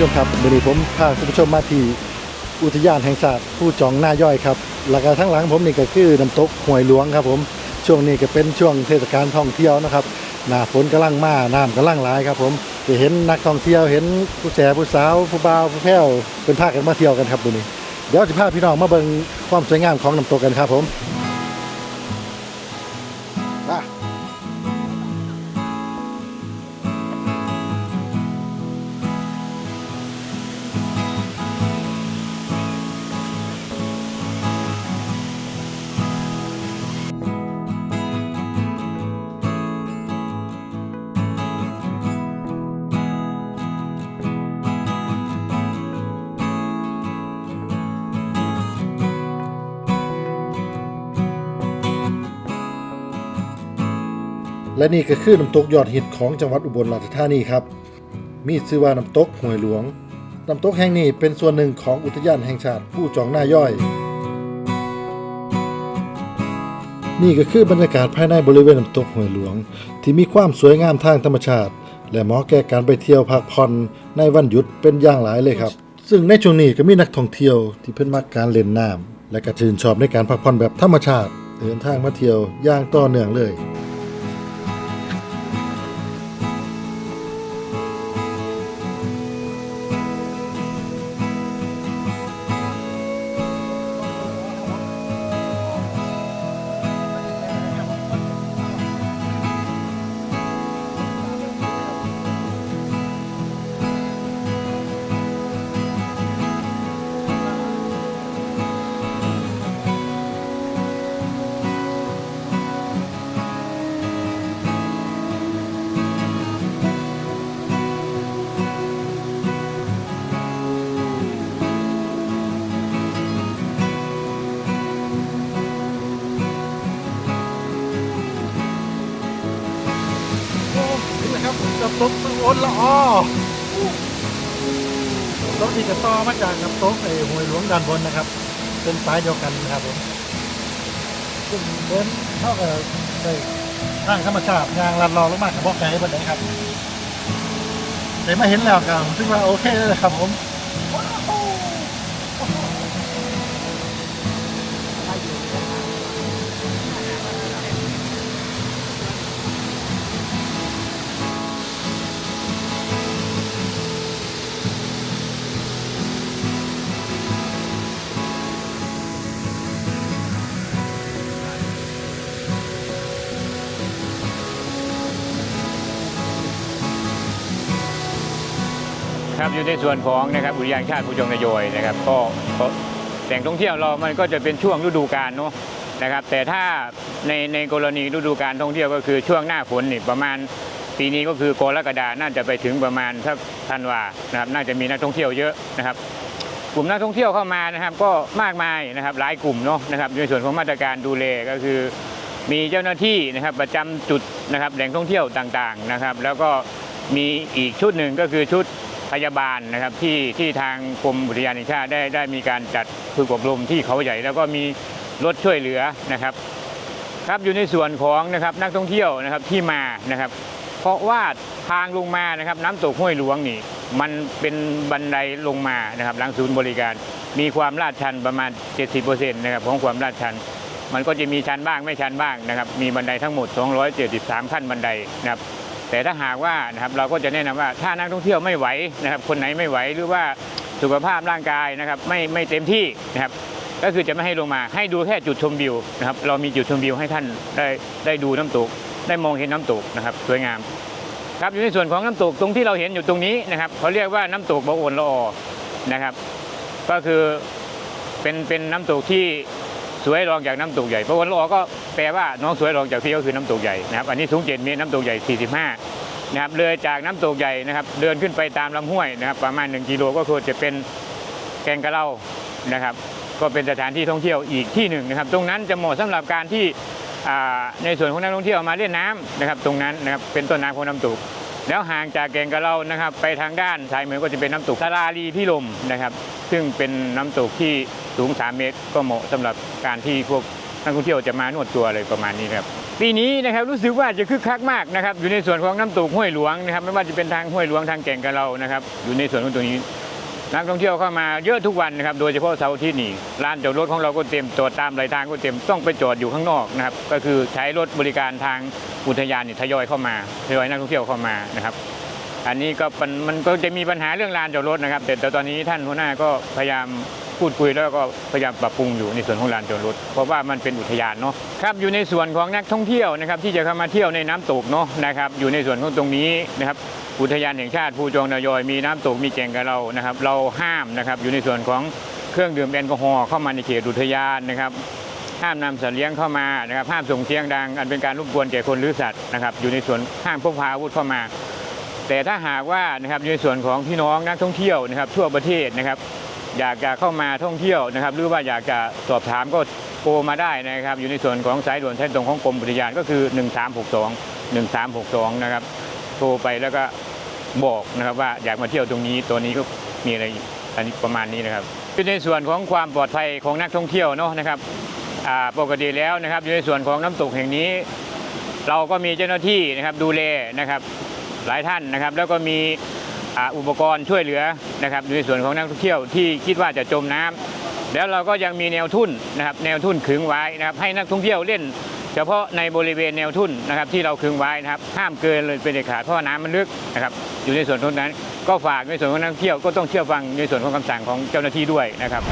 ชมครับวันนี้ผมพาคุณผู้ชมมาที่อุทยานแห่งชาติผู้จองหน้าย่อยครับแล้วก็ทั้งหลังผมนี่ก็คือน้ำตกห้วยหลวงครับ ผมช่วงนี้ก็เป็นช่วงเทศกาลท่องเที่ยวนะครับหน้าฝนกำลังมาน้ำกำลังหลายครับ ผมจะเห็นนักท่องเที่ยวเห็นผู้แสผู้สาวผู้บ่าวผู้แพ้วเป็นพากันมาเที่ยวกันครับวันนี้ เดี๋ยวจะพาพี่น้องมาเบิ่งความสวยงามของน้ำตกกันครับผม และนี่ก็คือน้ำตกยอดฮิตของจังหวัดอุบลราชธานีครับ มีชื่อว่าน้ำตกห้วยหลวง น้ำตกแห่งนี้เป็นส่วนหนึ่งของอุทยานแห่งชาติผู้จองหน้าย่อย นี่ก็คือบรรยากาศภายในบริเวณน้ำตกห้วยหลวง ที่มีความสวยงามทางธรรมชาติ และเหมาะแก่การไปเที่ยวพักผ่อนในวันหยุดเป็นอย่างหลายเลยครับ ซึ่งในช่วงนี้ก็มีนักท่องเที่ยวที่เพิ่นมักการเล่นน้ำและก็ชื่นชอบในการพักผ่อนแบบธรรมชาติเดินทางมาเที่ยวอย่างต่อเนื่องเลย นละอ้อน้ำตกที่จะต่อมาจากน้ำตกไอ้ห้วยหลวงด้านบนนะครับ เป็นสายเดียวกันนะครับผมซึ่งเดินเท่ากับได้ทางธรรมชาติยางลัดรอลงมากับบอกไก่บนไหนครับแต่มาเห็นแล้วครับซึ่งว่าโอเคเลยครับผม ครับอยู่ในส่วนของนะครับอุทยานชาติภูจงนายอยนะครับก็แหล่งท่องเที่ยวเรามันก็จะเป็นช่วงฤดูกาลเนาะนะครับ แต่ถ้าในในกรณีฤดูการท่องเที่ยวก็คือช่วงหน้าฝนนี่ประมาณปีนี้ก็คือกรกฎาน่าจะไปถึงประมาณสักธันวานะครับน่าจะมีนักท่องเที่ยวเยอะนะครับ กลุ่มนักท่องเที่ยวเข้ามานะครับ ก็มากมายนะครับหลายกลุ่มเนาะนะครับในส่วนของมาตรการดูแลก็คือมีเจ้าหน้าที่นะครับประจำจุดนะครับแหล่งท่องเที่ยวต่างๆนะครับ แล้วก็มีอีกชุดหนึ่งก็คือชุด พยาบาลนะครับที่ที่ทางกรมอุทยานแห่งชาติได้ได้มีการจัดฝึกอบรมที่เขาใหญ่ แล้วก็มีรถช่วยเหลือนะครับ ครับอยู่ในส่วนของนะครับนักท่องเที่ยวนะครับที่มานะครับ เพราะว่าทางลงมานะครับน้ำตกห้วยหลวงนี่ มันเป็นบันไดลงมานะครับหลังศูนย์บริการ มีความลาดชันประมาณ 70%นะครับของความลาดชันมันก็จะมีชันบ้างไม่ชันบ้างนะครับ มีบันไดทั้งหมด 273 ขั้นบันไดนะครับ แต่ถ้าหากว่านะครับเราก็จะแนะนำว่าถ้านักท่องเที่ยวไม่ไหวนะครับคนไหนไม่ไหวหรือว่าสุขภาพร่างกายนะครับไม่ไม่เต็มที่นะครับก็คือจะไม่ให้ลงมาให้ดูแค่จุดชมวิวนะครับเรามีจุดชมวิวให้ท่านได้ได้ดูน้ำตก ได้มองเห็นน้ำตกนะครับสวยงามครับอยู่ในส่วนของน้ำตกตรงที่เราเห็นอยู่ตรงนี้นะครับเขาเรียกว่าน้ำตกบะโอนละออนะครับ ก็คือเป็นเป็นน้ำตกที่ สวยรองจากน้ำตกใหญ่บะโอนลอก็แปลว่าน้องสวยรองจากพี่ก็คือน้ำตกใหญ่นะครับอันนี้สูงเจ็ดเมตรน้ำตกใหญ่ 45นะครับเลยจากน้ำตกใหญ่นะครับ เดินขึ้นไปตามลำห้วยนะครับ ประมาณ 1กิโลก็คือจะเป็นแกงกะเหล่านะครับ ก็เป็นสถานที่ท่องเที่ยวอีกที่หนึ่งนะครับ ตรงนั้นจะเหมาะสำหรับการที่อ่าในส่วนของนักท่องเที่ยวมาเล่นน้ำนะครับ ตรงนั้นนะครับเป็นต้นน้ำของน้ำตกแล้วห่างจากแกงกะเหล่านะครับ ไปทางด้านซ้ายมือก็จะเป็นน้ำตกทาราลีพิลมนะครับ ซึ่งเป็นน้ำตกที่ สูง 3 เมตร ก็เหมาะสำหรับการที่พวกนักท่องเที่ยวจะมานวดตัวอะไรประมาณนี้ครับปีนี้นะครับรู้สึกว่าจะคึกคักมากนะครับอยู่ในส่วนของน้ำตกห้วยหลวงนะครับไม่ว่าจะเป็นทางห้วยหลวงทางแก่งกระเรานะครับอยู่ในส่วนของตรงนี้นักท่องเที่ยวเข้ามาเยอะทุกวันนะครับ โดยเฉพาะเสาร์อาทิตย์นี่ลานจอดรถของเราก็เต็มจอดตามไหลทางก็เต็มต้องไปจอดอยู่ข้างนอกนะครับ ก็คือใช้รถบริการทางอุทยานนี่ทยอยเข้ามาทยอยนักท่องเที่ยวเข้ามานะครับ อันนี้ก็มันมันก็จะมีปัญหาเรื่องลานจอดรถนะครับ แต่ตอนนี้ท่านหัวหน้าก็พยายามพูดคุยแล้วก็พยายามปรับปรุงอยู่ในส่วนของลานจอดรถเพราะว่ามันเป็นอุทยานเนาะครับอยู่ในส่วนของนักท่องเที่ยวนะครับที่จะเข้ามาเที่ยวในน้ำตกเนาะนะครับอยู่ในส่วนของตรงนี้นะครับอุทยานแห่งชาติภูจองนายอยมีน้ำตกมีแก่งกับเรานะครับ เราห้ามนะครับอยู่ในส่วนของเครื่องดื่มแอลกอฮอล์เข้ามาในเขตอุทยานนะครับห้ามนำสัตว์เลี้ยงเข้ามานะครับห้ามส่งเสียงดัง อันเป็นการรบกวนแก่คนหรือสัตว์นะครับอยู่ในส่วนห้ามพกพาอาวุธเข้ามา แต่ถ้าหากว่านะครับอยู่ในส่วนของพี่น้องนักท่องเที่ยวนะครับ ทั่วประเทศนะครับ อยากจะเข้ามาท่องเที่ยวนะครับ หรือว่าอยากจะสอบถามก็โทรมาได้นะครับ อยู่ในส่วนของสายด่วนสายตรงของกรมอุทยานก็คือ 1362 1362 นะครับ โทรไปแล้วก็บอกนะครับว่าอยากมาเที่ยวตรงนี้ตัวนี้ก็มีอะไรอันนี้ประมาณนี้นะครับอยู่ในส่วนของความปลอดภัยของนักท่องเที่ยวเนาะนะครับปกติแล้วนะครับ อยู่ในส่วนของน้ำตกแห่งนี้ เราก็มีเจ้าหน้าที่นะครับดูแลนะครับ หลายท่านนะครับ แล้วก็มีอุปกรณ์ช่วยเหลือนะครับในส่วนของนักท่องเที่ยวที่คิดว่าจะจมน้ำแล้วเราก็ยังมีแนวทุ่นนะครับแนวทุ่นขึงไว้นะครับให้นักท่องเที่ยวเล่น เฉพาะในบริเวณแนวทุ่นนะครับที่เราขึงไว้นะครับห้ามเกินเลยเป็นเด็ดขาดเพราะน้ำมันลึกนะครับอยู่ในส่วนตรงนั้น ก็ฝากในส่วนของนักท่องเที่ยวก็ต้องเชื่อฟังในส่วนของคำสั่งของเจ้าหน้าที่ด้วยนะครับ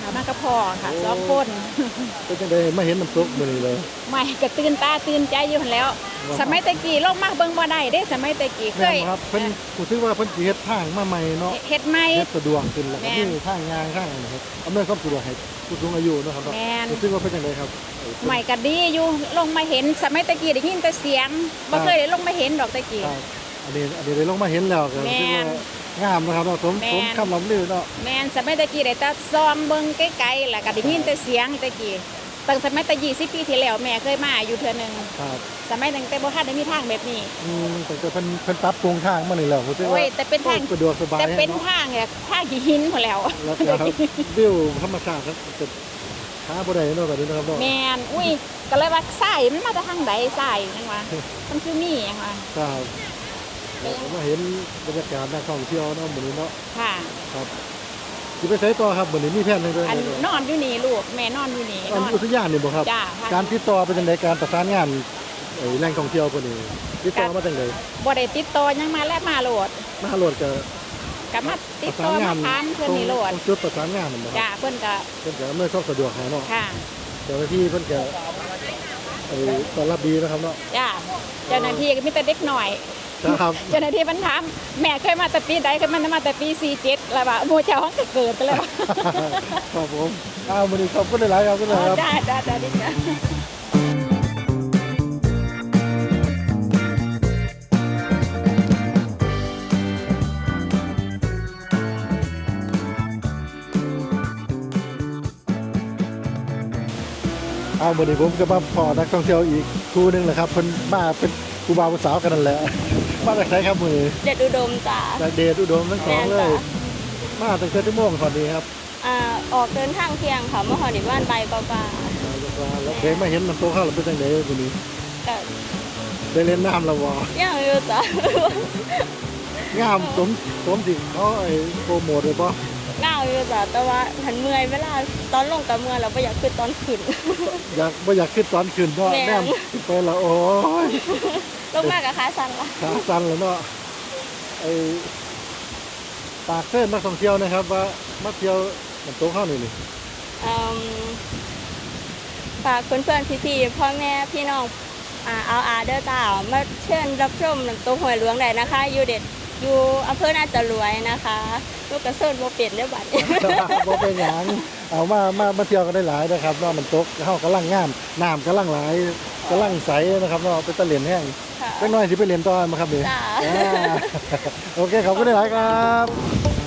ค่ะมากับพ่อค่ะโอ้สองคนเป็นจังไดมาเห็นน้ำตกมื้อนี้เลยไม่กระตื่นตาตื่นใจอยู่หั่นแล้วว่าสมัยตะกี้ลงมาเบิ่งบ่ได้เด้สมัยตะกี้เคแม่ยนบ่ครับเพิ่นรู้สึกว่าเพิ่นสิเฮ็ดทางมาใหม่เนาะเฮ็ดไหม เฮ็ดสะดวกขึ้นแล้วก็แม่นมีทางงานทางอะไรครับอำนวยความสะดวกให้ผู้สูงอายุเนาะครับเนาะแม่นรู้สึกว่าเป็นจังไดครับใหม่ก็ดีอยู่ลงมาเห็นสมัยตะกี้ได้ยินแต่เสียงบ่เคยได้ลงมาเห็นดอกตะกี้ ครับอันนี้อันนี้ได้ลงมาเห็นแล้วก็รู้สึกว่า งามนะครับเนาะสมแม่สนมคำลำลือเนาะแม่นสมัยตะกี้ได้แต่ซองเบิ่งไกลๆแล้วก็ได้ยินแต่เสียงตะกี้ตั้งสมัยตะ20ปีที่แล้วแม่เคยมาอยู่เทื่อหนึงครับสมัยตั้งแต่บ่ทันได้มีทางแบบนี้ อืมแต่ก็เพิ่นเพิ่นปรับปรุงทางมานี่แล้วรู้สึกโอ้ว่ายแต่เป็นทาง สะดวกสบายแต่เป็นเนาะทางเนี่ยทางขี้หินพุ่นแล้ว แล้วก็ครับวิวธรรมชาติครับจะหาบ่ได้เนาะแบบนี้นะครับเนาะแมนอุ้ยก็เลยว่าสายมันมาจากทางใดสายยังวะมันคือมียังวะครับ แล้วก็มาเห็นบรรยากาศนักท่องเที่ยวเนาะมื้อนี้เนาะค่ะครับสิไปไสต่อครับมื้อนี้มีแผนจังได๋อันนอนอยู่นี่ลูกแม่นอนอยู่นี่อันนอนอุทยานนี่บ่ครับจ้าค่ะการติดต่อเป็นจังไดการประสานงานไอ้แหล่งท่องเที่ยวพวกนี้ติดต่อมาจังไดบ่ได้ติดต่อยังมาและมาโหลด มาโหลดก็ก็มาปติดระสาต่นองามานถามเพิ่นนี่โหลดตรงจุดประสานงานนั่นบ่คจ้ารับเพิ่นก็เพิ่นก็อำนวยความสะดวกให้เนาะค่ะเจ้าหน้าที่เพิ่นก็ไอ้ต้อนรับดีนะครับเนาะจ้าเจ้าหน้าที่ก็มีแต่เด็กหน่อย ครับ เจ้าหน้าที่มันถามแม่เคยมาแต่ปีใดเคยมามาแต่ปี47แล้วว่าหมู่เจ้าของก็เกิดไปแล้วว่าครับผมอ้าวมื้อนี้ขอบคุณหลายๆครับคุณหลายครับจ้าจ้าจ้าดิจ้าอ้าวมื้อนี้ผมก็มาพอนักท่องเที่ยวอีกคู่หนึงแหละครับเพิ่นมาเป็นผู้บ่าวผู้สาวกันนั่นแหละ มาจากไสครับมื้อนี้เด็ดอุดมจ้ะจากเดชอุดมทั้งสองเลแม่นยจ้ะมาตั้งแต่ชั่วโมงก่อนนี้ครับอ่าออกเดินทางเที่ยงค่ะเมื่อหอดิบ้านใบปลาปลาแล้วเคยมาเห็นน้ำตกเข้าแล้วเป็นจังไดมื้อนี้ก็ได้เล่นน้ำแล้วบ่ยังอยู่จ้ะงามสมสมสิเขาไอ้โปรโมทเลยปะ เงาอยู่จ้ะแต่ว่าหันเมื่อยเวลาตอนลงกับเมื่อยเราไม่อยากขึ้นตอนขึ้น อยากไม่อยากขึ้นตอนขึ้นเนาะแม่น แนมไปและโอ้ยลงมากกับขาสั่นละขาสั่นเลยเนาะไอ้ปากเส้นนักท่องเที่ยวนะครับ ว่ามาเที่ยวมันโตเข้านี่นี่อืมฝากเพื่อนๆพี่ๆพ่อแม่พี่น้องอ่าเอาอาเดอร์จ้ามาเชิญรับชมน้ำตกหวยหลวงได้นะคะ อยู่เด็ด อยู่อำเภอน่าจะรวยนะคะลูกกระเซิร์นโบเป็ดเรียบัดบ่เป็นหยังเอามามามาเที่ยวกันได้หลายนะครับเนาะน้ำตกเฮากำลังงามน้ำกำลังไหลกำลังใสนะครับเนาะเป็นตะเหรียญแห้งค่ะเล็กน้อยสิไปเรียนต่อมาครับนี่จ้า อ่าโอเคขอบคุณหลายๆครับครับ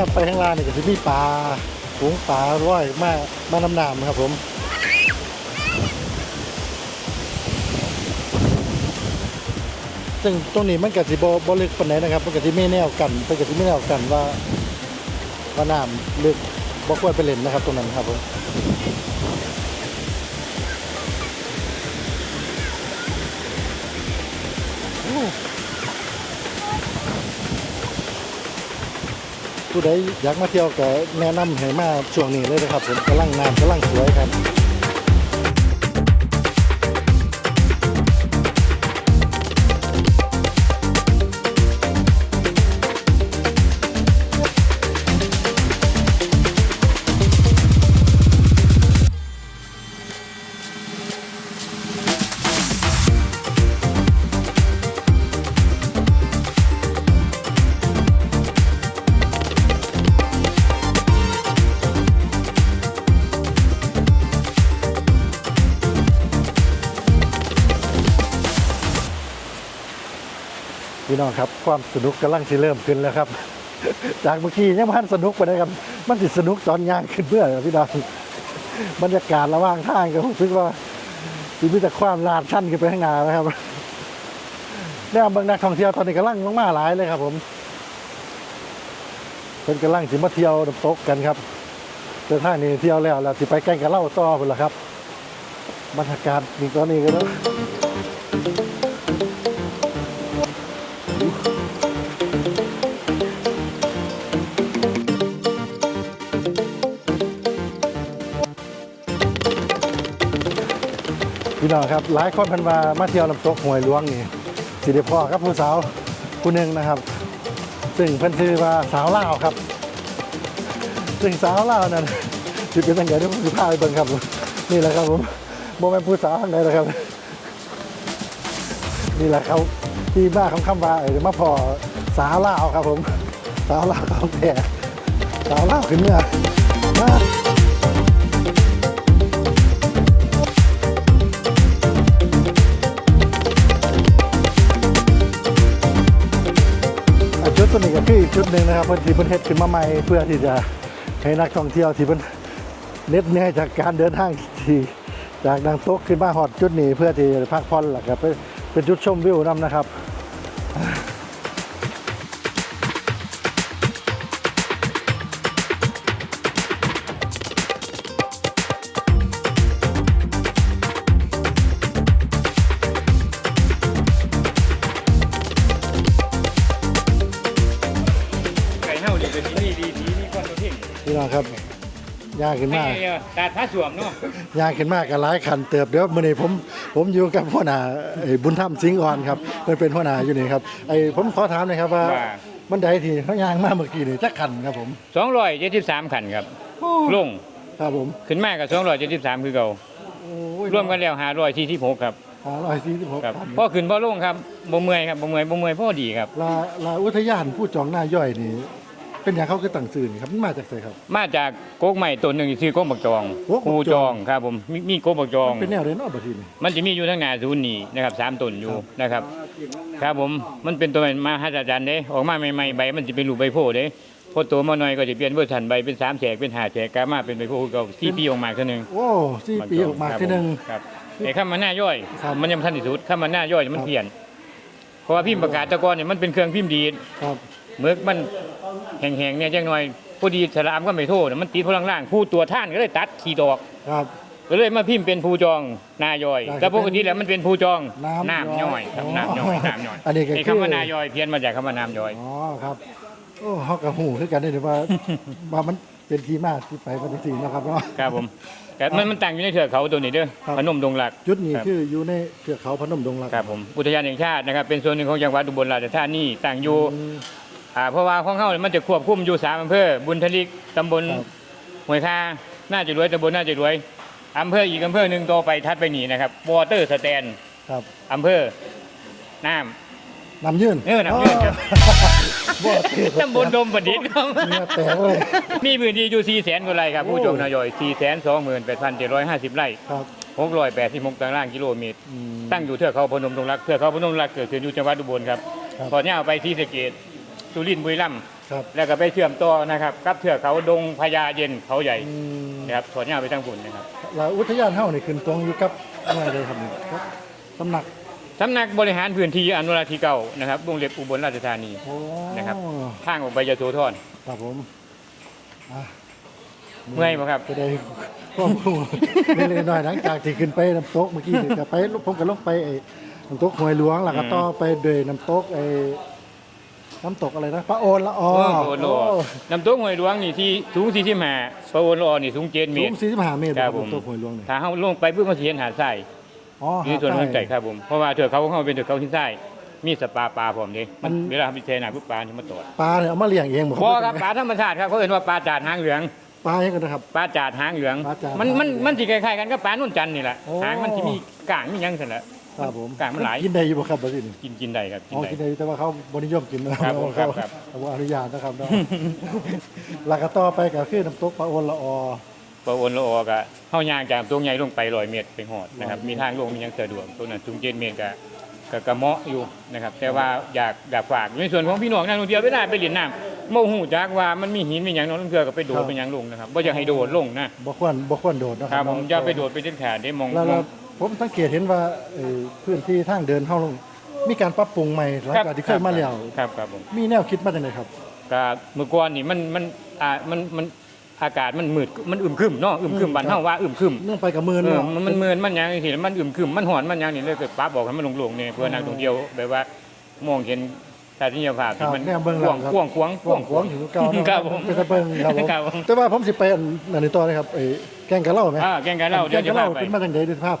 แนบไปข้างล่างนี่ก็จะมีปลาฝูงปลาร้อยมากมาน้ำน้ำครับผมซึ่งตรงนี้มันก็สิบ่บ่ลึกปานใดนะครับมันก็สิมีแนวกันมันก็สิมีแนวกันว่าว่าน้ำลึกบ่ควรไปเล่นนะครับ ตรงนั้นครับผม ผู้ใดอยากมาเที่ยวก็แนะนำให้มาช่วงนี้เลยนะครับผมกำลังน้ำกำลังสวยครับ พี่น้องครับความสนุกกำลังสิเริ่มขึ้นแล้วครับ จากเมื่อกี้ยังพันสนุกไปนะครับ มันสิสนุกตอนย่างขึ้นเพื่อพี่น้องบรรยากาศระหว่างทางก็รู้สึกว่ามีแต่ความลาดชั้นขึ้นไปข้างหน้านะครับแนวบางนักท่องเที่ยวตอนนี้กำลังลงมาหลายเลยครับ ผมเป็นกำลังสิมาเที่ยวน้ำตกกันครับเดินทางนี้เที่ยวแล้วแล้วสิไปใกล้กับเล่าต่อพุ่นละครับบรรยากาศนี่ตอนนี้ก็แล้ว พี่น้องครับหลายคนพันมามาเที่ยวน้ำตกหวยหลวงนี่สิได้พ่อกับผู้สาวผู้หนึ่งนะครับ ซึ่งเพิ่นชื่อว่าสาวลาวครับ ซึ่งสาวลาวนั้นสิเป็นตั้งแต่ที่ผมพาไปเบิ่งครับ นี่แหละครับผมโมแม่นผู้สาวทางใดนะครับ นี่แหละเขาที่บ้าของคำว่าเออมาพอสาวลาวครับผม สาวลาวของแท้สาวลาวขึ้นเมื่อ จุดหนึ่งนะครับเพื่อที่เพิ่นเฮ็ดขึ้นมาใหม่เพื่อที่จะให้นักท่องเที่ยวที่เพิ่นเน็ดเหนื่อยจากการเดินทางที่จากดังโต๊ะขึ้นมาหอดจุดนี้เพื่อที่จะพักผ่อนหลักครับเป็นจุดชมวิวนํนะครับ ยากขึ้นไม่มากเอ่อตาท้าสวมเนาะยากขึ้นมากก็หลายคันเติบเดี๋ยวมื้อนี้ผมผมอยู่กับหัวหน้าไอ้บุญธรรมสิงห์อ่อนครับเพิ่นเป็นหัวหน้าอยู่นี่ครับไอ้ผมขอถามหน่อยครับว่าว่าบันไดที่เขายางมาเมื่อกี้นี่จักคันครับผมสองร้อยเจ็ดสิบสามขันครับลงครับผมขึ้นมากับสองร้อยเจ็ดสิบสามคือเก่าโอ้ยรวมกันแล้วห้าร้อยสี่สิบหกครับห้าร้อยสี่สิบหกครับคันพ่อขึ้นพ่อลงครับบ่เมื่อยครับบ่เมื่อยบ่เมื่อยพ่อดีครับลาลาอุทยานผู้จองหน้าย่อยนี่ เป็นอย่างเขาคือตั้งชื่อนี่ครับมันมาจากไสครับ มาจากโก๊กใหม่ต้นหนึ่งที่ชื่อโก๊กบักจองโก๊กบักจอง ครูจองครับผมมีมีโก๊กบักจอง เป็นแนวเรนอบัดทีนี่ มันจะมีอยู่ทั้งหนาศูนย์นี่นะครับสามต้นอยู่ครับนะครับ ครับผมมันเป็นตัวมาหัศจรรย์เด้ออกมาใหม่ๆใบมันจะเป็นรูปใบโพธิ์เด้พอโตมาหน่อยก็จะเปลี่ยนเวอร์ชันใบเป็นสามแฉกเป็นห้าแฉกกามาเป็นใบโพธิ์คือเก่าที่ปีออกมาเท่านึง โอ้สี่ปีออกมาทีหนึงครับไอ้ข้ามาหน้าย่อย ครับ มันยังไม่ทันที่สุดข้ามาหน้าย่อยมันเปลี่ยน เพราะว่าพิมพ์ประกาศแตะกอนเนี่ยมันเป็นเครื่องพิมพ์ดีดครับ เมื่อมันแห้งๆเนี่ยจังหน่อยพอดีสลามก็ไม่โทษมันติดพลังล่างผู้ตัวท่านก็เลยตัดขีดออกครับก็เลยมาพิมพ์เป็นภูจองนายอยได้แต่ปกติแล้วมันเป็นภูจองน้ำย่อยครับอ๋อน้ำย่อยน้ำย่อยอันนี้ก็ไอ้คือคำว่านายอยเพี้ยนมาจากคำว่าน้ำย่อยอ๋อครับโอ้เฮากับหูคือกันได้ว่าว่ามันเป็นที่มาที่ไปปฏิสีนะครับเนาะครับผมแต่มันมันตั้งอยู่ในเถือกเขาตัวนี้เด้อครับพนมดงหลักจุดนี้ครับคืออยู่ในเทือกเขาพนมดงรักครับผมอุทยานแห่งชาตินะครับเป็นส่วนหนึ่งของจังหวัดอุบลราชธานีตั้งอยู่ อืมอ่าเพราะว่าของเขาเนี่ยมันจะควบคุมอยู่สามอำเภอบุญทลิกตำบลครับ ห้วยคาน่าจะรวยตำบลน่าจะรวยอำเภออีกอำเภอหนึ่งต่อไปทัดไปหนีนะครับวอเตอร์สแตนครับอำเภอน้น้ำยืนเออน้ำยืนครับบ่เทือกำตำบลดมประดิษฐ์ครับ เนื้อแตกเลยมีพื้นที่อยู่4แสนกว่าไร่ครับโอ้ผู้จงนายอย4แสน2หมื่น8พัน750 ไร่ครับ686ตารางกิโลเมตร อืม ตั้งอยู่เทือกเขาพนมดงรักเทือกเขาพนมดงรักเกิดขึ้นอยู่จังหวัดอุบลครับครับพอเนี่ยเอาไปที่สะเกต สุรินทร์บุรีรัมย์ครับแล้วก็ไปเชื่อมต่อนะครับกับเทือกเขาดงพญาเย็นเขาใหญ่อืมนะครับถอดเนี่ยไปทางฝุ่นนะครับแล้วอุทยานเฮานี่ขึ้นตรงอยู่กับอะไรเลยครับนี่ครับตำหนักสำนักบริหารพื้นที่อนุรักษ์ที่เก่านะครับวงเล็บอุบลราชธานี โอ้นะครับ ทางออกไปยโสธรครับผมอะเมื่อยบ่ครับ จะได้ความรู้ เล็กๆน้อยๆหลังจากที่ขึ้นไปน้ำตกเมื่อกี้นี่ก็ไปผมก็ลงไปไอ้น้ำตกห้วยหลวงแล้วก็อืม ต่อไปด้วยน้ำตกไอ้ น้ำตกอะไรนะพระโอนละออเออโอนโลน้ำตกห้วยหลวงนี่ที่สูง45พระโอนโลนี่สูง7เมสูตงร45เมตรครับผมน้ำตกห้วยหลวงนี่ถ้าเฮาลงไปเพื่อมาสิเห็นหาดทรายอ๋ออยู่ในส่วนของใจใต้ครับผมเพราะว่าเทือกเขาของเขาเป็นเทือกเขาที่ทรายมีสปาปลาพร้อมเด้มันเวลาไปเทน้ำปุ๊บปลาที่มาตอดปลาเนี่ยเอามาเลี้ยงเองบ่บ่ครับปลาธรรมชาติครับเขาเรียกว่าปลาจาดหางเหลืองปลาอย่างกันนะครับปลาจาดหางเหลืองปลาจาดมันมันหางเหลืองมันสิคล้ายๆกันกับปลานุ่นจันทร์นี่แหละโอ้หางมันสิมีกางมีหยังซั่นแหละ ครับผมกลางมันหลายกินได้อยู่บ่ครับบ่สินี่กินกินได้ครับกิอ๋นอได้ กินได้อยู่แต่ว่าเขาบ่นิยมกินนะครับผมครับครับ เขาบ่อนุญาตนะครับเนาะแล้วก็ต่อไปก็คือน้ำตกพระโอนละออปลาโอนละออก็เฮาย่างจากตรงใหญ่ลงไป100เมตรไปฮอดนะครับ100มีทางลงมีหยังสะดวกตรงนั้นสูง7เมตรก็ก็กระเหมาะอยู่นะครับ แต่ว่าอยากอยากฝากในส่วนของพี่น้องนักท่องเที่ยวไปได้ไปเล่นน้ำบ่ฮู้จักว่ามันมีหินมีหยังเนาะลางเทื่อก็ไปโดดไปหยังลงนะครับบ่อยากให้โดดลงนะบ่ควรบ่ควรโดดนะคครัรับบผมจะไปโดดไปเด็ดขาดได้มองแล้วมแล้อวง ผมสังเกตเห็นว่าเอ่อพื้นที่ทางเดินเฮาลงมีการปรับปรุงใหม่หลังจากที่เคยมาแล้วครับครับผมมีแนวคิดมาจังไดครับ ก็เมื่อก่อนนี่มันมันอ่ามันมันอากาศมันมืดมันอึมครึมเนาะอึมครึมอืมบ้านครับ เฮาว่าอึมครึมเนื่องไปกับมือเอเนาะอมันมันมืนมันหยังสิมันอึมครึมมันหอนมันหยังนี่เลยเกิดป้าบอกให้มันลงๆนี่เพื่อนักท่องเที่ยวแบบว่ามองเห็นทัศนียภาพครัที่บมันแนวเบิ่งกหลัว้างงครับ กว้างขวางกว้างขวางอยู่เก่าเนาะครับผม เป็นตะเบิงครับผมครับผม แต่ว่าผมสิไปอันนั้นนี่ต่อนะครับไอ้แกงกะเหล่าไหมอ่าแกงกันเล่าแกเดี๋ยวงจะกะเหพาล่าไป เป็นมาจังได๋ด้วยภาพ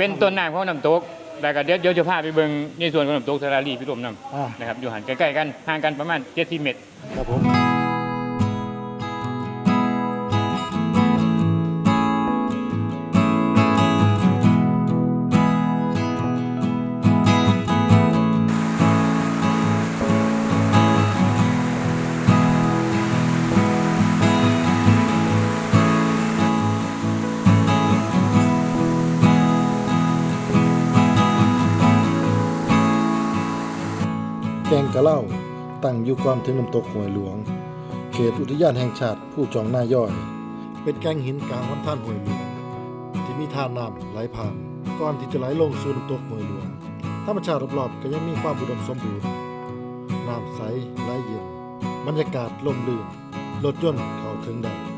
เป็นต้นน้ำของน้ำตกแล้วก็เดี๋ยวเดี๋ยวจะพาไปเบิ่งในส่วนของน้ำตกสาราลีพิรมน้ำอ่านะครับอยู่หันใกล้ๆกันห่างกันประมาณ70เมตรครับผม กะเล่า ตั้งอยู่ก่อนถึงน้ำตกห้วยหลวง เขตอุทยานแห่งชาติผู้จองหน้าย่อย เป็นแกงหินกลางลำธารห้วยหลวง ที่มีท่าน้ำไหลผ่านก่อนที่จะไหลลงสู่น้ำตกห้วยหลวงธรรมชาติรอบๆก็ยังมีความอุดมสมบูรณ์น้ำใสไหลเย็น บรรยากาศล่มลื่นรถยนต์เข้าถึงได้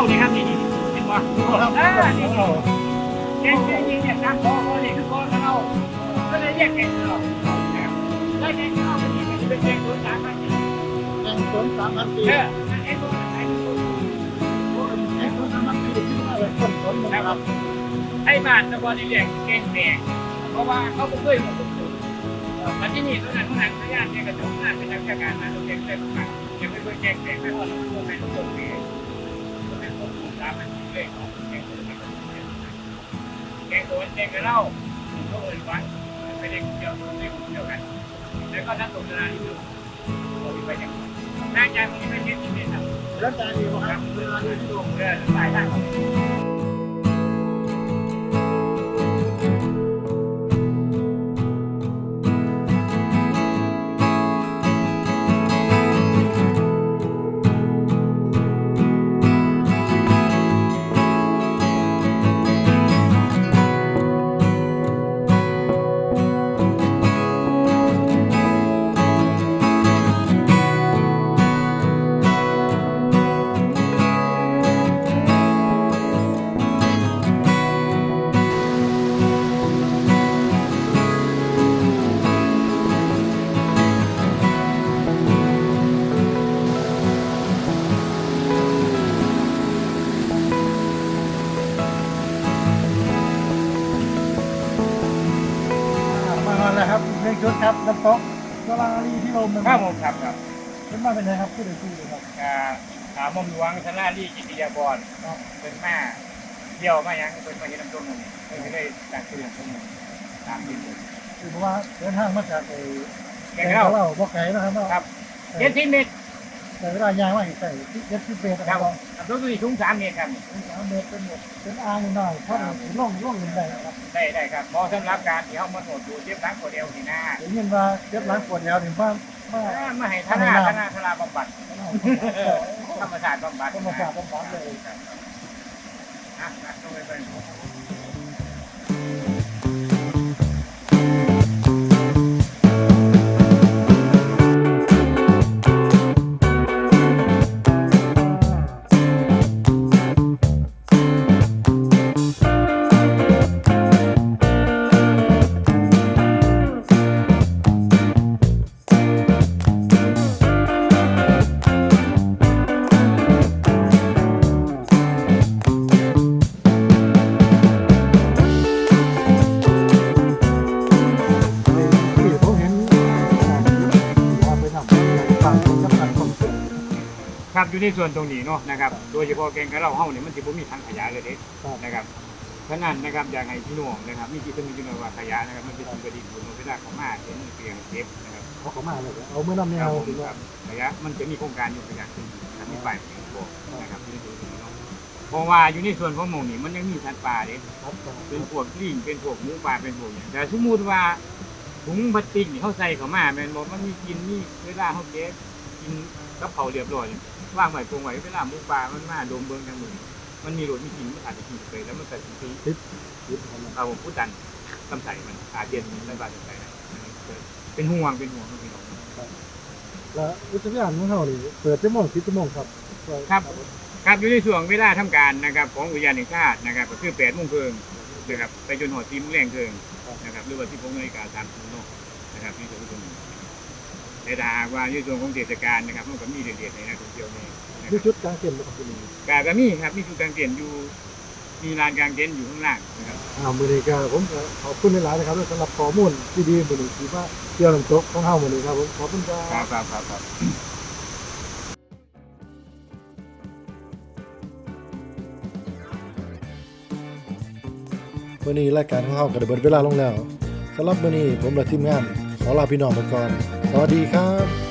อกระเล่านี่ครับนี่เห็นป่ะอ่านี่นี่แกงนี่เนี่ยนะพอพอนี่คือพอกระเล่าก็เลยเรียกแกงกราแล้วแกงกระเล่านี่มันเป็นแกงตัวสามพันแกงต้นสามพันปีเออไอ้ตัวไอ้ตัวแกงต้นสามพันปีที่มาเลยต้นต้นนะครับไอ้บ้านตะบอนเรียกแกงแดงเพราะว่าเขาบ่เคยมาปลูกมาที่นี่ตัวนั้นตัวนั้นพยานเนี่ยกระจกหน้าเป็นนักวิชาการมาตัวแกงเต็มปากยังไม่เคยแก่งแดงไม่พอตัวแม่ตัวแม่ตัวแม่ ตัวสามพันปีเลยแกงตัวแม่แกงตัวเองกรเล่าเขาเอ่ยวันไม่ได้เกี่ยวไม่ได้เกี่ยวกันแล้วก็น้ำตกนาลีดูไปอย่างน่าจะมีไม่เช่นนี้ครับแล้วการดีบ่ครับเวลาที่ดูเรือสายได้ มาเป็นไงครับผู้ใดผู้เลยครับอ่าถามมหลวงชนาลีกิติยาบรเป็นแม่เดี่ยวมายังเป็นมาเห็นน้ำตกนี่ไม่ได้จากชื่อของผมตามที่คือเพราะว่าเดินทางมาจากไอ้แกงเรา เราบ่ไก่นะครับเนาะครับ เจ็ดสิบเมตรแต่เวลายางว่าอีกใส่เจ็ดสิบเมตรนะคครัรับบน้ำตกนี่สูงสามเมตรครับ สามเมตรเป็นหมดเป็นอ่างหน่อยเพราะล่องล่องลงได้ครับได้ได้ครับเหมาะสำหรับการที่เขามาโหดดูเทียบทั้งตัวเดียวนี่นะ เห็นยินว่าเจ็บหล้างปวดยาวถึงบ้าน มามาให้ทนาทนาทนาบำบัดธรรมศาสตร์บำบัดธรรมศาสตร์บำบัดเลยครับอะอะต้องไปเป็น อยู่ในส่วนตรงนี้เนาะนะครับโดยเฉพาะแกงกะเหล่าเฮาเนี่ยมันสิบ่มีทางขยะเลยเด้ครับ นะครับฉะนั้นนะครับอยากให้พี่น้องนะครับมีจิตสำนึกในว่าขยะนะครับมันเป็นสิ่งประดิษฐ์ผลเวลาเขามาเห็นเปลี่ยนเก็บนะครับเขาเขามาเลยเอาเมื่อน้ำแนครัวบผมถึงคว่ารับขยะมันจะมีโครงการอยู่ขยะขึ้นนะครับมีป้ายบอกนะครับที่ดูตรงนี้เนาะเพราะว่าอยู่ในส่วนของหมู่นี่มันยังมีสัตว์ป่าเด้ ครับเป็นพวกลิงเป็นพวกหมูป่าเป็นพวกอย่างแต่สมมุติว่าถุงพลาสติกนี่เขาใส่เข้ามาแม่นบอกมันมีกินมีเวลาเขาเก็บกินกับเขาวเรียบร้อย ว่างไว้ปรุงไว้เวลาหมูป่ามันมาดมเบิ่งกันมือมันมีรสมีกลิ่นมันอาจจะกินไปแล้วมันก็สิไปยึดทำเอาผมพูดดันลำไส้มันอาจเย็นไม่บาดลำไส้นะเป็นห่วงเป็นห่วงพี่น้องแล้วอุทยานของเรานี่เปิดชั่วโมงสิบชั่วโมงครับ ครับครับอยู่ในช่วงเวลาทำการนะครับ ของอุทยานแห่งชาตินะครับก็คือ8โมงครึ่งนะครับไปจนหอด4โมงแรงครึ่งนะครับหรือว่าที่ผมนาฬิกาสามสิบนกนะครับที่จะพูดตรงนี้ แต่ถ้าหากว่าในส่วนของเทศกาลนะครับมันก็มีเด็ดๆในนักท่องเที่ยวนี่นะคมีรับชุดกางเกงนะครับที่นี่กาก็มีครับมีจุดกลางเต็นท์อยู่มีลานกลางเต็นท์อยู่ข้างล่างนะครับ อ่ามือนี้ก็ผมก็ขอบคุณหลายๆนะครับสำหรับข้อมูลที่ดีมือนี้ที่ว่าเที่ยวน้ำตกของเฮามือนี้ครับผมขอบคุณคครัรับบครับครับครับมื้อนี้รายการของเฮาก็ได้เบิดเวลาลงแล้วสำหรับมื้อนี้ผมและทีมงาน ขอลาพี่น้องไปก่อน สวัสดีครับ